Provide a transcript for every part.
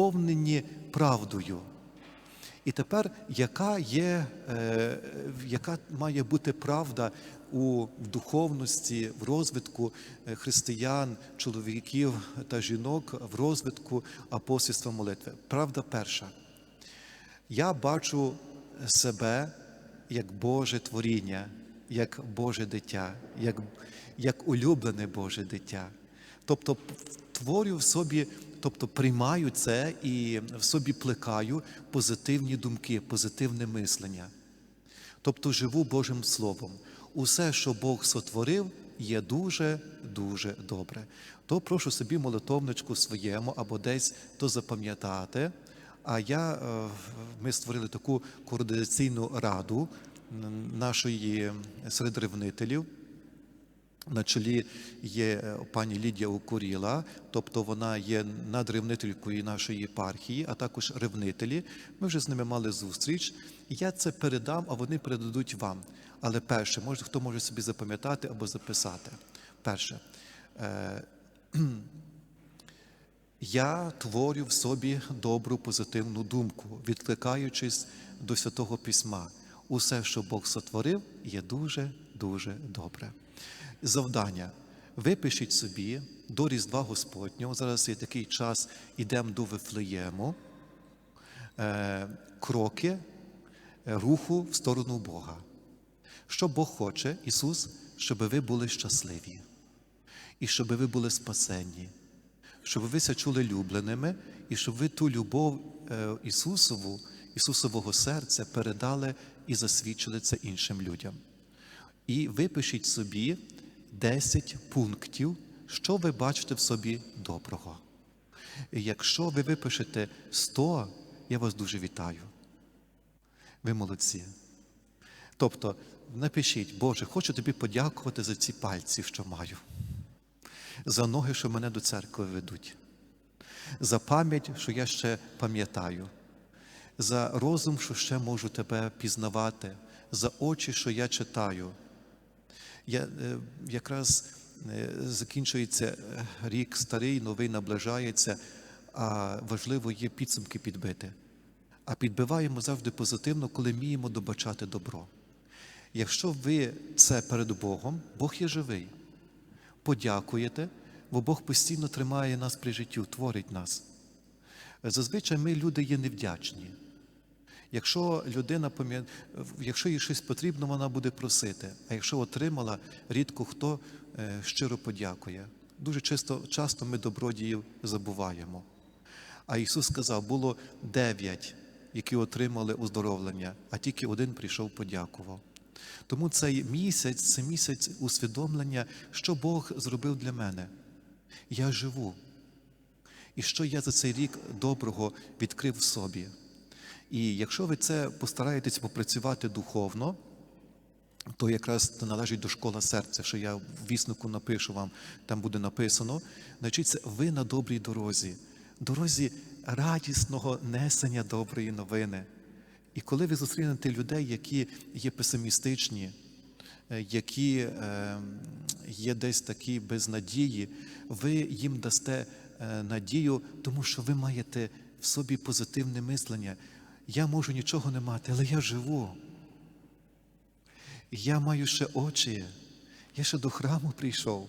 наповнені правдою. І тепер, яка є, е, яка має бути правда у духовності, в розвитку е, християн, чоловіків та жінок, в розвитку апостольства молитви? Правда перша. Я бачу себе як Боже творіння, як Боже дитя, як, як улюблене Боже дитя. Тобто творю в собі, тобто приймаю це і в собі плекаю позитивні думки, позитивне мислення. Тобто живу Божим Словом. Усе, що Бог сотворив, є дуже, дуже добре. То прошу собі молитовничку своєму або десь то запам'ятати. А я, е, ми створили таку координаційну раду нашої серед ревнителів. На чолі є е, пані Лідія Укуріла, тобто вона є надревнителькою нашої єпархії, а також ревнителі. Ми вже з ними мали зустріч. Я це передам, а вони передадуть вам. Але перше, може, хто може собі запам'ятати або записати. Перше, е, я творю в собі добру позитивну думку, відкликаючись до Святого Письма. Усе, що Бог сотворив, є дуже дуже добре. Завдання. Випишіть собі до Різдва Господнього. Зараз є такий час, ідемо до Вифлеєму. е, Кроки е, руху в сторону Бога. Що Бог хоче, Ісус, щоб ви були щасливі і щоб ви були спасенні, щоб ви ся чули любленими, і щоб ви ту любов е, Ісусову, Ісусового серця передали і засвідчили це іншим людям. І випишіть собі 10 пунктів, що ви бачите в собі доброго. І якщо ви випишете 100, я вас дуже вітаю. Ви молодці. Тобто, напишіть, Боже, хочу тобі подякувати за ці пальці, що маю, за ноги, що мене до церкви ведуть, за пам'ять, що я ще пам'ятаю, за розум, що ще можу тебе пізнавати, за очі, що я читаю. Я, е, якраз е, закінчується рік старий, новий наближається, а важливо є підсумки підбити. А підбиваємо завжди позитивно, коли вміємо добачати добро. Якщо ви це перед Богом, Бог є живий. Подякуєте, бо Бог постійно тримає нас при життю, творить нас. Зазвичай ми люди є невдячні. Якщо людина якщо їй щось потрібно, вона буде просити. А якщо отримала, рідко хто е, щиро подякує. Дуже часто, часто ми добродіїв забуваємо. А Ісус сказав, було дев'ять, які отримали оздоровлення, а тільки один прийшов, подякував. Тому цей місяць це місяць усвідомлення, що Бог зробив для мене. Я живу. І що я за цей рік доброго відкрив в собі. І якщо ви це постараєтесь попрацювати духовно, то якраз належить до школа серця, що я в віснику напишу вам, там буде написано. Значить, ви на добрій дорозі, дорозі радісного несення доброї новини. І коли ви зустрінете людей, які є песимістичні, е, які е, є десь такі без надії, ви їм дасте е, надію, тому що ви маєте в собі позитивне мислення. Я можу нічого не мати, але я живу. Я маю ще очі, я ще до храму прийшов.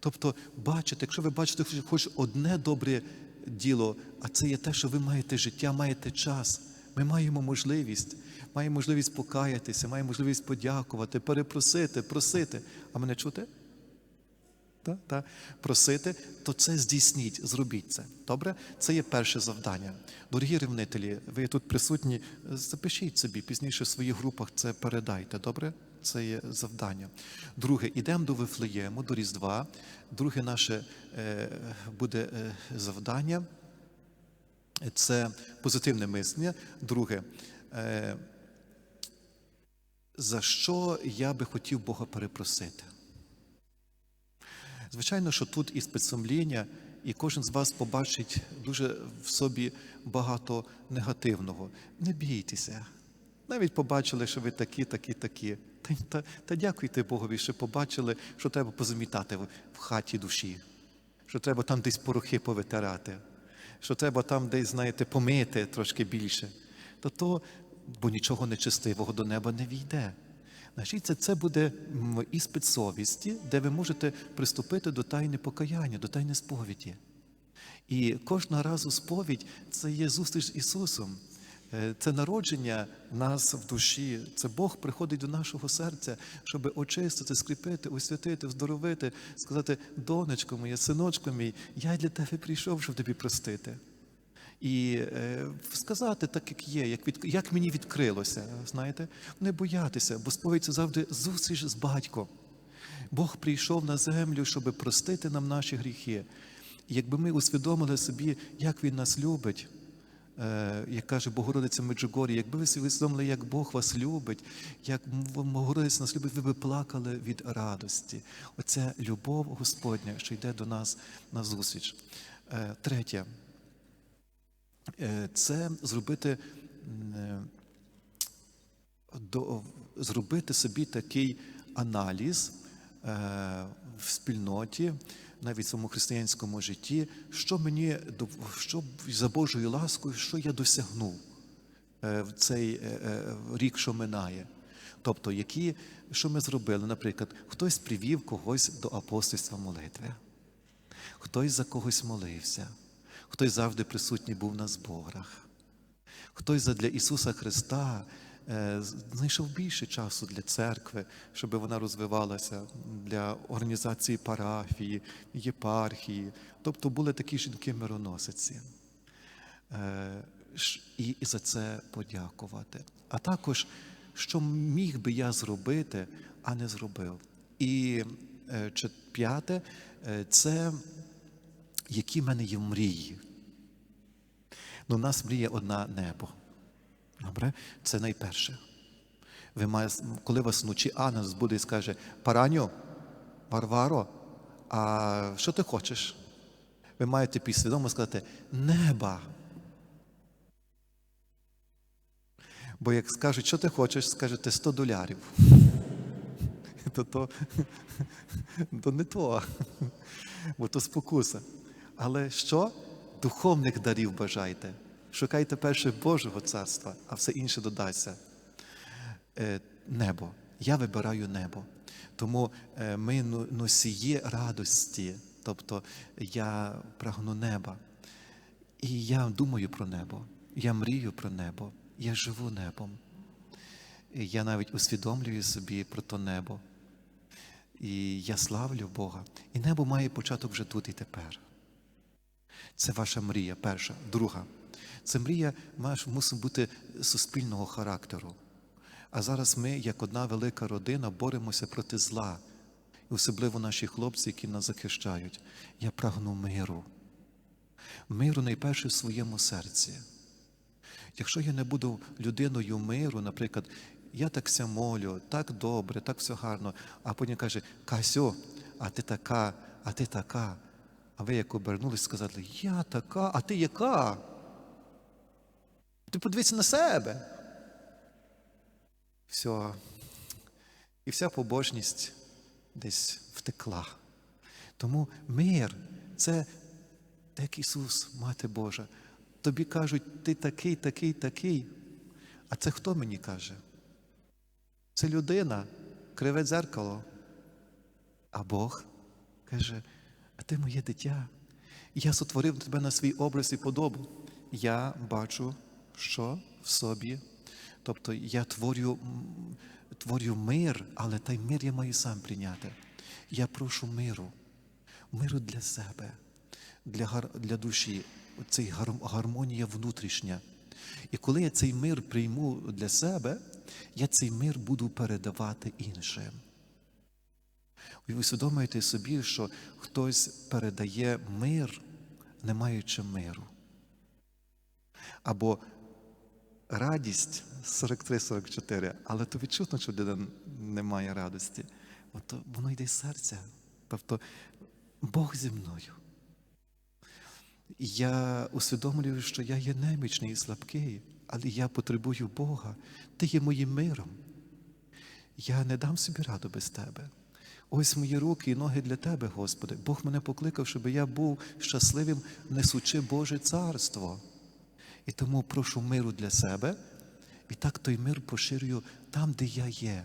Тобто, бачите, якщо ви бачите хоч одне добре діло, а це є те, що ви маєте життя, маєте час. Ми маємо можливість, маємо можливість покаятися, маємо можливість подякувати, перепросити, просити. А мене чути? Та, та, просити, то це здійсніть, зробіть це. Добре? Це є перше завдання. Дорогі ревнителі, ви тут присутні, запишіть собі, пізніше в своїх групах це передайте. Добре? Це є завдання. Друге, ідемо до Вифлеєму, до Різдва. Друге наше е, буде е, завдання. Це позитивне мислення. Друге, е, за що я би хотів Бога перепросити? Звичайно, що тут і спецсумління, і кожен з вас побачить дуже в собі багато негативного. Не бійтеся. Навіть побачили, що ви такі, такі, такі. Та, та, та дякуйте Богові, що побачили, що треба позамітати в хаті душі, що треба там десь порохи повитирати. що треба там десь, знаєте, помити трошки більше, то то, бо нічого нечистивого до неба не війде. Значить, це, буде іспит совісті, де ви можете приступити до тайни покаяння, до тайни сповіді. І кожного разу сповідь це є зустріч з Ісусом. Е, Це народження нас в душі. Це Бог приходить до нашого серця, щоб очистити, скріпити, освятити, вздоровити, сказати, донечко моє, синочко мій, я для тебе прийшов, щоб тобі простити. І е, сказати так, як є, як, від, як мені відкрилося, знаєте, не боятися, бо сповідь це завжди зустріч з батьком. Бог прийшов на землю, щоб простити нам наші гріхи. Якби ми усвідомили собі, як Він нас любить, е, як каже Богородиця Меджугорі, якби ви усвідомили, як Бог вас любить, як Богородиця нас любить, ви би плакали від радості. Оця любов Господня, що йде до нас на зустріч. Е, Третє. Е, Це зробити, е, до, зробити собі такий аналіз е, в спільноті, навіть в своєму християнському житті, що мені що за Божою ласкою, що я досягнув в цей рік, що минає. Тобто, які, що ми зробили, наприклад, хтось привів когось до апостольства молитви, хтось за когось молився, хтось завжди присутній був на зборах. Хтось задля Ісуса Христа е, знайшов більше часу для церкви, щоб вона розвивалася для організації парафії, єпархії. Тобто були такі жінки-мироносиці. Е, І, за це подякувати. А також, що міг би я зробити, а не зробив. І е, п'яте, це які в мене є мрії. Ну, у нас мріє одна небо. Добре? Це найперше. Ви має, коли вас вночі ангел збуде і скаже: Параню, Варваро, а що ти хочеш? Ви маєте підсвідомо сказати неба. Бо як скажуть, що ти хочеш, скажете 100 долярів. То, то, то не то, бо то спокуса. Але що? Духовних дарів бажайте. Шукайте перше Божого царства, а все інше додасться. Е, Небо. Я вибираю небо. Тому е, ми ну- носії радості. Тобто я прагну неба. І я думаю про небо. Я мрію про небо. Я живу небом. І я навіть усвідомлюю собі про то небо. І я славлю Бога. І небо має початок вже тут і тепер. Це ваша мрія, перша. Друга. Це мрія мусить бути суспільного характеру. А зараз ми, як одна велика родина, боремося проти зла. І особливо наші хлопці, які нас захищають. Я прагну миру. Миру найперше в своєму серці. Якщо я не буду людиною миру, наприклад, я так ся молю, так добре, так все гарно, а потім каже, Касю, а ти така, а ти така. А ви як обернулись, сказали, я така, а ти яка? Ти подивися на себе. Все. І вся побожність десь втекла. Тому мир це як Ісус, Мати Божа. Тобі кажуть, ти такий, такий, такий. А це хто мені каже? Це людина, криве дзеркало. А Бог каже, а ти моє дитя. Я сотворив тебе на свій образ і подобу. Я бачу, що в собі. Тобто я творю, творю мир, але той мир я маю сам прийняти. Я прошу миру, миру для себе, для, для душі, цей гар- гармонія внутрішня. І коли я цей мир прийму для себе, я цей мир буду передавати іншим. Ви усвідомлюєте собі, що хтось передає мир, не маючи миру. Або радість 43-44, але то відчутно, що людина не має радості. От воно йде з серця. Тобто Бог зі мною. Я усвідомлюю, що я є немічний і слабкий, але я потребую Бога. Ти є моїм миром. Я не дам собі раду без тебе. Ось мої руки і ноги для Тебе, Господи. Бог мене покликав, щоб я був щасливим, несучи Боже царство. І тому прошу миру для себе, і так той мир поширюю там, де я є.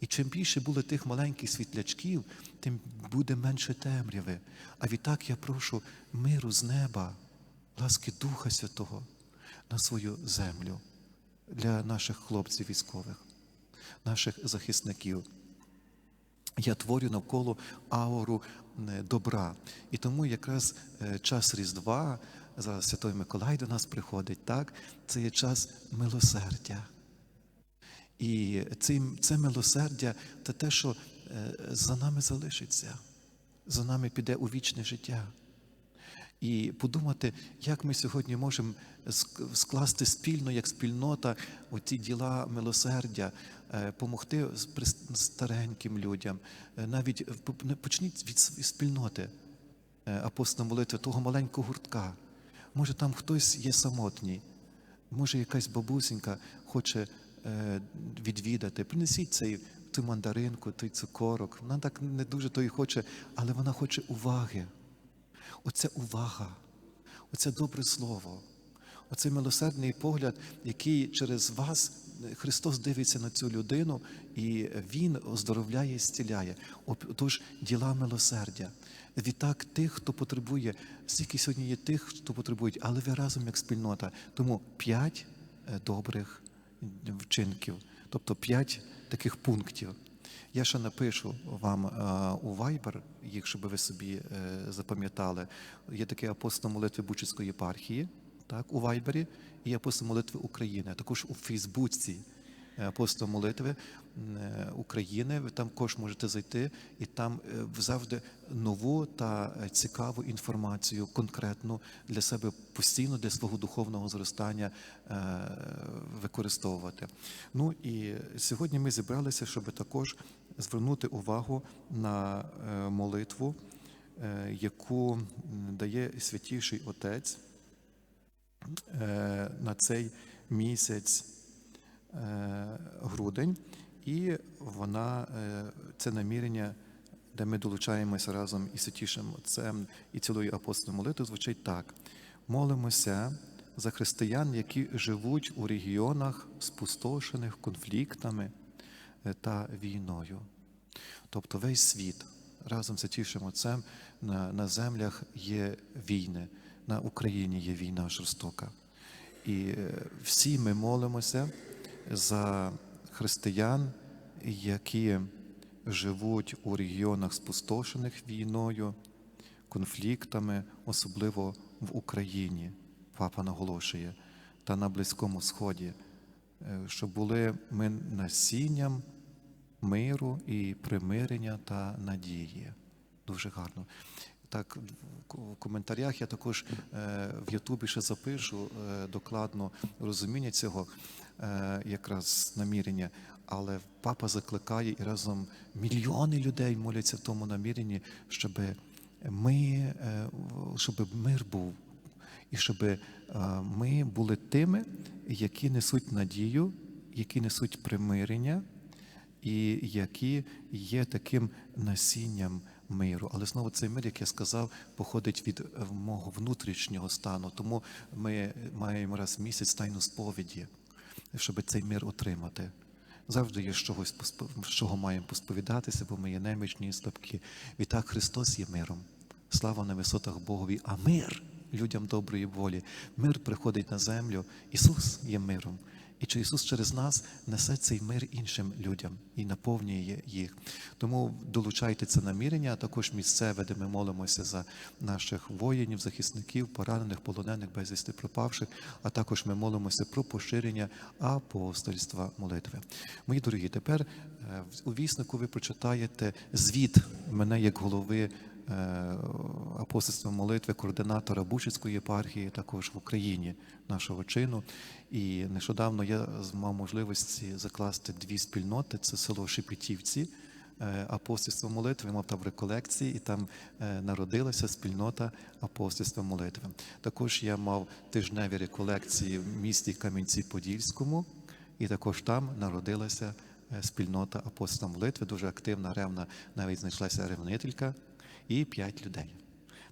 І чим більше буде тих маленьких світлячків, тим буде менше темряви. А відтак я прошу миру з неба, ласки Духа Святого на свою землю для наших хлопців військових, наших захисників. Я творю навколо ауру е, добра. І тому якраз е, час Різдва, зараз Святой Миколай до нас приходить, так? це є час милосердя. І це, це милосердя це те, що е, за нами залишиться, за нами піде у вічне життя. І подумати, як ми сьогодні можемо скласти спільно, як спільнота, оці діла милосердя, помогти стареньким людям. Е, Навіть е, почніть від спільноти е, апостола молитви, того маленького гуртка. Може, там хтось є самотній, може, якась бабусенька хоче е, відвідати. Принесіть цей ту мандаринку, той цукорок. Вона так не дуже то і хоче, але вона хоче уваги. Оця увага, оце добре слово, оцей милосердний погляд, який через вас е, Христос дивиться на цю людину, і Він оздоровляє і зціляє. Отож, діла милосердя. Відтак тих, хто потребує, стільки сьогодні є тих, хто потребують, але ви разом як спільнота. Тому п'ять е, добрих вчинків, тобто п'ять таких пунктів. Я ще напишу вам е, у Viber, їх, щоб ви собі е, запам'ятали. Є такий апостол молитви Бучицької єпархії, так, у Вайбері, і апостол молитви України. Також у Фейсбуці е, апостол молитви е, України. Ви там також можете зайти, і там е, завжди нову та цікаву інформацію, конкретну для себе постійно для свого духовного зростання використовувати. Ну і сьогодні ми зібралися, щоб також звернути увагу на молитву, яку дає святіший Отець на цей місяць е, грудень, і вона е, це намірення, де ми долучаємося разом із святішим Отцем і цілою апостольною молитвою, звучить так: молимося за християн, які живуть у регіонах, спустошених конфліктами е, та війною. Тобто весь світ разом з святішим Отцем на, на землях є війни, на Україні є війна жорстока. І е, всі ми молимося за християн, які живуть у регіонах, спустошених війною, конфліктами, особливо в Україні, папа наголошує, та на Близькому Сході, е, щоб були ми насінням миру і примирення та надії. Дуже гарно. Так, в коментарях я також е, в Ютубі ще запишу е, докладно розуміння цього е, якраз намірення. Але папа закликає і разом мільйони людей моляться в тому наміренні, щоб ми, щоб мир був, і щоб ми були тими, які несуть надію, які несуть примирення і які є таким насінням миру. Але знову цей мир, як я сказав, походить від е, мого внутрішнього стану. Тому ми маємо раз в місяць тайну сповіді, щоб цей мир отримати. Завжди є чогось, чого маємо посповідатися, бо ми є немічні і слабкі. Відтак Христос є миром. Слава на висотах Богові, а мир людям доброї волі. Мир приходить на землю. Ісус є миром. І чи Ісус через нас несе цей мир іншим людям і наповнює їх. Тому долучайте це намірення, а також місцеве, де ми молимося за наших воїнів, захисників, поранених, полонених, безвісти пропавших, а також ми молимося про поширення апостольства молитви. Мої дорогі, тепер е, у віснику ви прочитаєте звіт мене як голови апостольства молитви, координатора Бучицької єпархії, також в Україні нашого чину. І нещодавно я мав можливості закласти дві спільноти: це село Шепетівці. е, Апостольство молитви мав там реколекції, і там е, народилася спільнота апостольства молитви. Також я мав тижневі реколекції в місті Кам'янці-Подільському, і також там народилася е, спільнота апостола молитви, дуже активна, ревна, навіть знайшлася ревнителька і п'ять людей.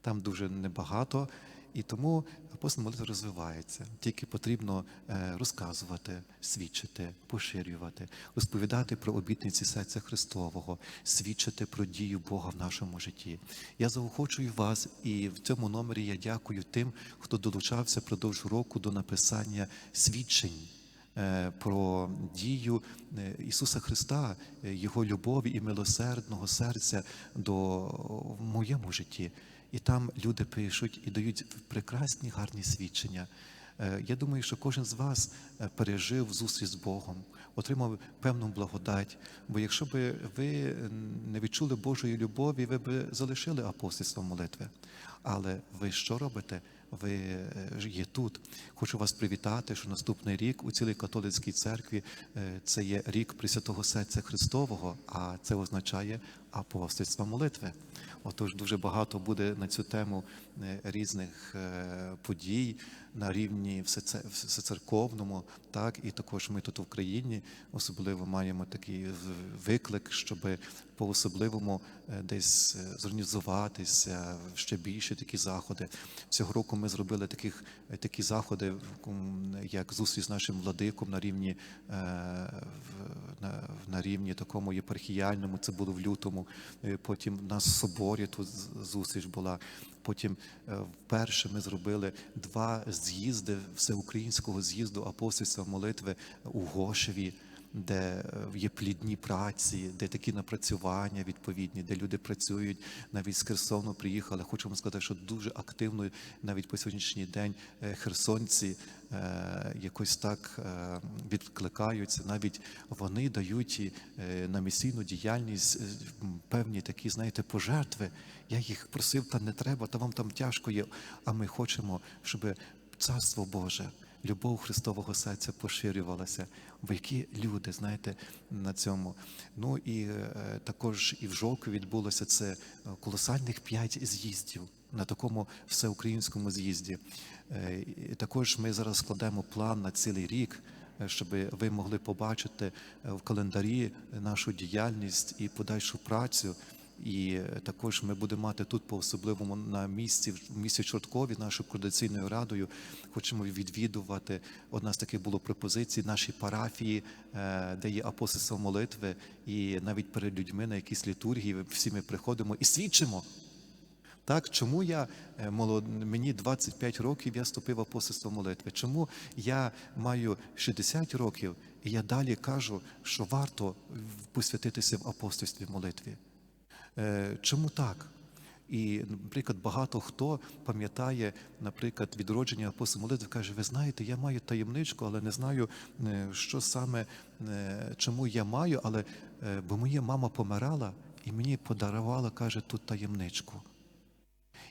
Там дуже небагато, і тому апостол молитва розвивається. Тільки потрібно е, розказувати, свідчити, поширювати, розповідати про обітниці серця Христового, свідчити про дію Бога в нашому житті. Я заохочую вас, і в цьому номері я дякую тим, хто долучався продовж року до написання свідчень. Е, Про дію е, Ісуса Христа, е, Його любові і милосердного серця до моєму житті. І там люди пишуть і дають прекрасні гарні свідчення. Я думаю, що кожен з вас пережив зустріч з Богом, отримав певну благодать. Бо якщо б ви не відчули Божої любові, ви б залишили апостольство молитви. Але ви що робите? Ви е, є тут. Хочу вас привітати, що наступний рік у цілій католицькій церкві е, це є рік Пресвятого Серця Христового, а це означає апостольство молитви. Отож, дуже багато буде на цю тему різних е, подій на рівні всеце- всецерковному, так і також ми тут в Україні особливо маємо такий виклик, щоб по особливому е, десь е, зорганізуватися ще більше такі заходи. Цього року ми зробили таких е, такі заходи, як зустріч з нашим владиком на рівні е, на, на рівні такому єпархіяльному. Це було в лютому. Е, Потім в нас соборі тут зустріч була. Потім е, вперше ми зробили два з'їзди всеукраїнського з'їзду апостольства молитви у Гошеві, де е, є плідні праці, де такі напрацювання відповідні, де люди працюють. Навіть з Херсону приїхали. Вам сказати, що дуже активно навіть по сьогоднішній день е, херсонці е, якось так відкликаються. Навіть вони дають на місійну діяльність певні такі, знаєте, пожертви. Я їх просив, та не треба, та вам там тяжко є. А ми хочемо, щоб царство Боже. Любов Христового серця поширювалася, бо які люди, знаєте, на цьому. Ну і е, також і в Жовку відбулося це е, колосальних п'ять з'їздів на такому всеукраїнському з'їзді. Е, також ми зараз складемо план на цілий рік, е, щоб ви могли побачити е, в календарі нашу діяльність і подальшу працю. І е, також ми будемо мати тут по особливому на місці в місті Чорткові нашою координаційною радою. Хочемо відвідувати. Одна з таких було пропозицій нашій парафії, е, де є апостольство молитви, і навіть перед людьми на якісь літургії всі ми приходимо і свідчимо. Так, чому я е, молод... мені 25 років я вступив в молитви? Чому я маю 60 років і я далі кажу, що варто посвятитися в апостольстві молитві? Е, Чому так? І, наприклад, багато хто пам'ятає, наприклад, відродження апостола молитви, каже: ви знаєте, я маю таємничку, але не знаю, е, що саме е, чому я маю, але бо моя мама помирала і мені подарувала, каже, тут таємничку.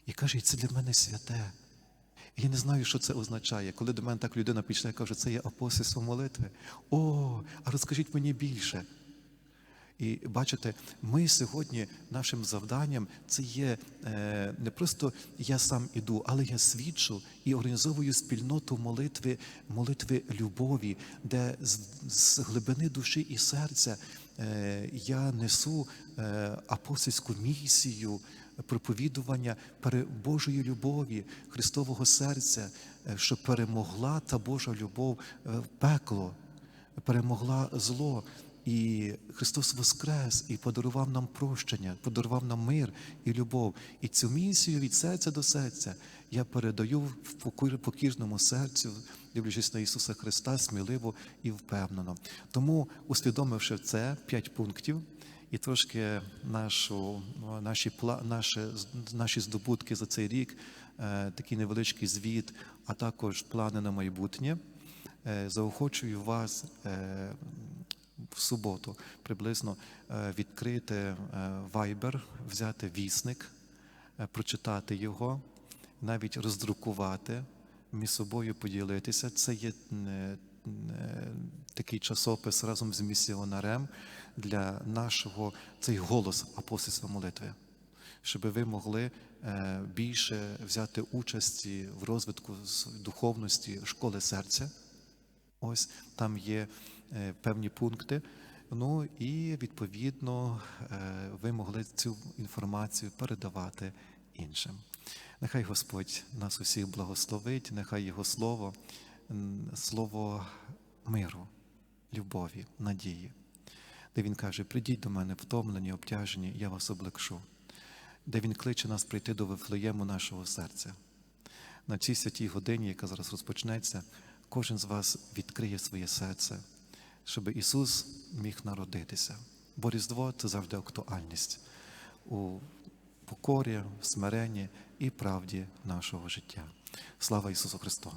І каже, це для мене святе. Я не знаю, що це означає. Коли до мене так людина підійшла, каже, це є апостольство молитви. О, а розкажіть мені більше. І бачите, ми сьогодні нашим завданням це є е, не просто я сам іду, але я свідчу і організовую спільноту молитви, молитви любові, де з, глибини душі і серця е, я несу е, апостольську місію проповідування Божої любові, Христового серця, щоб перемогла та Божа любов пекло, перемогла зло. І Христос воскрес і подарував нам прощення, подарував нам мир і любов. І цю місію від серця до серця я передаю в покір- покірному серцю, дивлячись на Ісуса Христа, сміливо і впевнено. Тому, усвідомивши це, п'ять пунктів, і трошки нашу, наші, пла- наші, наші здобутки за цей рік, е, такий невеличкий звіт, а також плани на майбутнє. Е, Заохочую вас е, в суботу приблизно е, відкрити Viber, взяти вісник, е, прочитати його, навіть роздрукувати, між собою поділитися. Це є е, такий часопис разом з місіонарем для нашого цей голос апостольства молитви щоб ви могли більше взяти участі в розвитку духовності школи серця. Ось там є певні пункти. Ну і відповідно е, ви могли цю інформацію передавати іншим. Нехай Господь нас усіх благословить, нехай Його слово, слово миру, любові, надії, де Він каже: прийдіть до мене втомлені, обтяжені, я вас облегшу, де Він кличе нас прийти до Вифлеєму нашого серця. На цій святій годині, яка зараз розпочнеться, кожен з вас відкриє своє серце, щоб Ісус міг народитися. Бо Різдво це завжди актуальність у покорі, смиренні і правді нашого життя. Слава Ісусу Христу!